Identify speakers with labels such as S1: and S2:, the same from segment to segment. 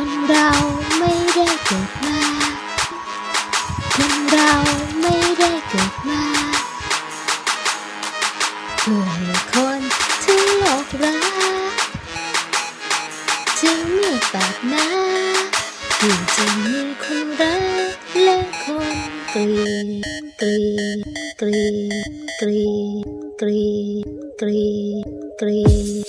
S1: คนเราไม่ได้เกิดมา คนเราไม่ได้เกิดมาเพื่อให้คนที่โลกรักจะมีแบบนั้นที่จะมีคนรักและคนเกลียดเกลียดเกลียดเกลียดเกลียดเกลียดเกลียด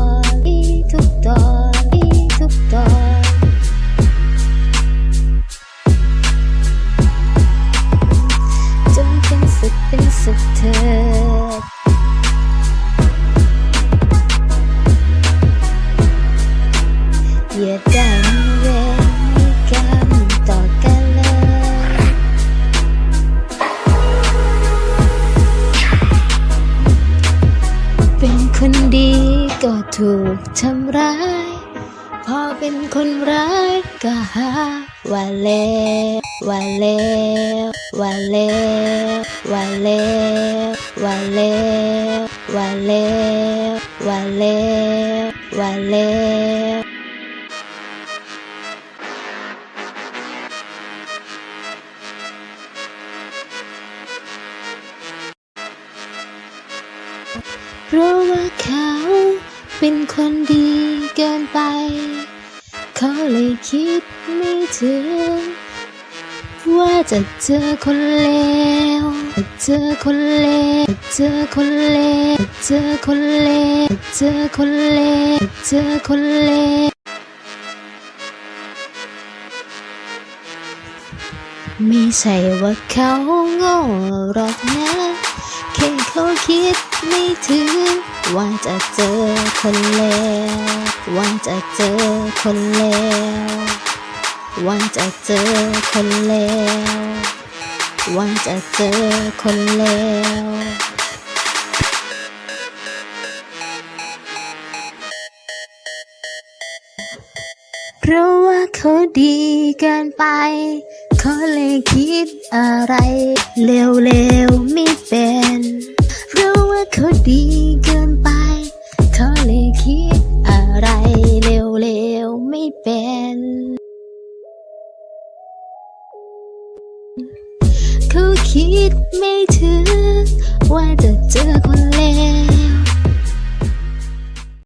S1: อย่าได้มีเวรมีกรรมต่อกันเลยเป็นคนดีก็ถูกทำร้าย พอเป็นคนร้ายก็หาว่าเลวว่าเลวว่าเลวว่าเลวว่าเลวว่าเลวว่าเลวว่าเลว เพราะว่าเขาเป็นคนดีเกินไป เขาเลยคิดไม่ถึง ว่าจะเจอคนเลวจะเจอคนเลวจะเจอคนเลวจะเจอคนเลวจะเจอคนเลวจะเจอคนเลวไม่ใช่ว่าเขาโง่หรอกนะ แค่เขาคิดไม่ถึง ว่าจะเจอคนเลวว่าจะเจอคนเลวว่าจะเจอคนเลวว่าจะเจอคนเลวเพราะว่าเขาดีเกินไป เขาเลยคิดอะไร เร็วๆไม่เป็น เป็น เขาคิด